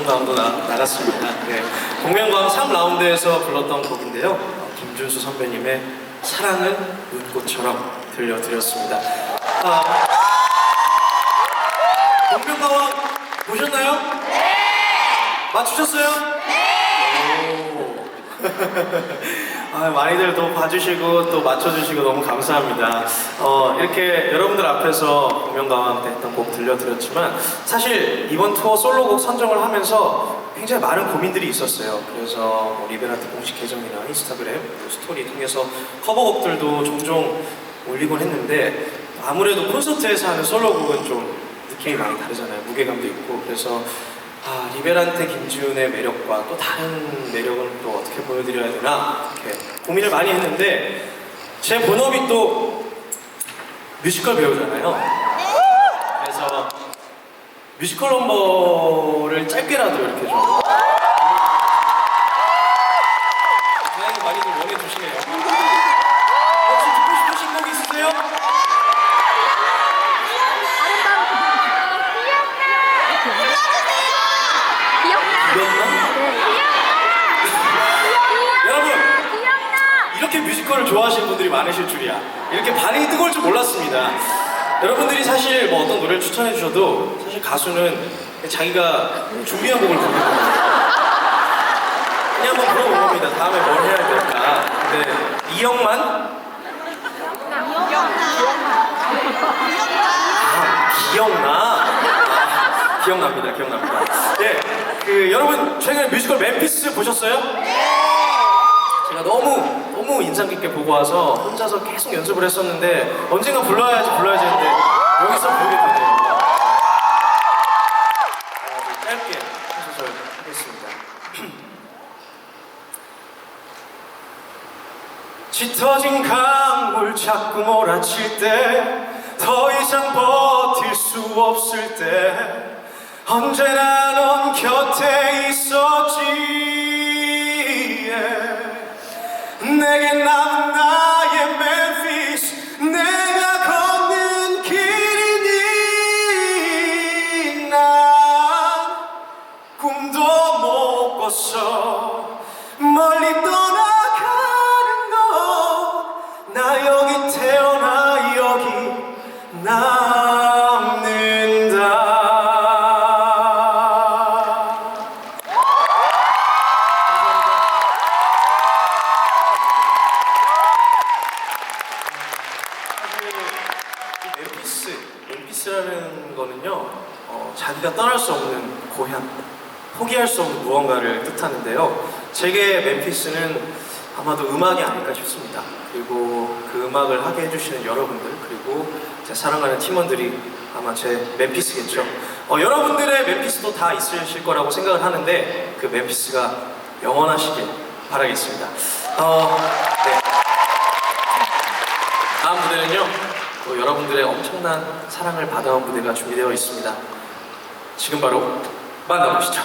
공명광도 나, 나갔습니다. 네. 공명광 3라운드에서 불렀던 곡인데요. 어, 김준수 선배님의 사랑은 눈꽃처럼 들려드렸습니다. 아, 공명광 보셨나요? 네! 맞추셨어요? 네! 아, 많이들 또 봐주시고 또 맞춰주시고 너무 감사합니다. 어, 이렇게 여러분들 앞에서 공명강왕 때 했던 곡 들려드렸지만 사실 이번 투어 솔로곡 선정을 하면서 굉장히 많은 고민들이 있었어요. 그래서 뭐 리베라트 공식 계정이나 인스타그램 또 스토리 통해서 커버곡들도 종종 올리곤 했는데 아무래도 콘서트에서 하는 솔로곡은 좀 느낌이 많이 다르잖아요. 무게감도 있고 그래서 아, 리베란테 김지훈의 매력과 또 다른 매력은 또 어떻게 보여드려야 되나 이렇게 고민을 많이 했는데 제 본업이 또 뮤지컬 배우잖아요. 그래서 뮤지컬 넘버를 짧게라도 이렇게 좀 다행히 많이들 원해 주시네요. 혹시 듣고 싶으신 곡 있으세요? 여러분 이렇게 뮤지컬을 좋아하시는 분들이 많으실 줄이야. 이렇게 반응이 뜨거울 줄 몰랐습니다. 여러분들이 사실 뭐 어떤 노래를 추천해 주셔도 사실 가수는 자기가 준비한 곡을 부르는 거예요. 그냥 한번 물어본 겁니다. 다음에 뭘 해야 될까. 근데 이형만? 아, 기억나? 아, 기억납니다. 기억납니다. 네, 그 여러분 최근에 뮤지컬 맨피스 보셨어요? 제가 너무 인상 깊게 보고 와서 혼자서 계속 연습을 했었는데 언젠가 불러야지 불러야지 했는데 여기서 한 소절 하겠습니다. 짙어진 강물 자꾸 몰아칠 때 더 이상 버틸 수 없을 때 언제나 넌 곁에 있었지 못 꿨어. 멀리 떠나가는 넌나 여기 태어나 여기 남는다. 어, 떠날 수 없는 고향, 포기할 수 없는 무언가를 뜻하는데요. 제게 멤피스는 아마도 음악이 아닐까 싶습니다. 그리고 그 음악을 하게 해주시는 여러분들, 그리고 제 사랑하는 팀원들이 아마 제 멤피스겠죠. 어, 여러분들의 멤피스도 다 있으실 거라고 생각을 하는데 그 멤피스가 영원하시길 바라겠습니다. 어, 네. 다음 무대는요, 또 여러분들의 엄청난 사랑을 받아온 무대가 준비되어 있습니다. 지금 바로 만나보시죠.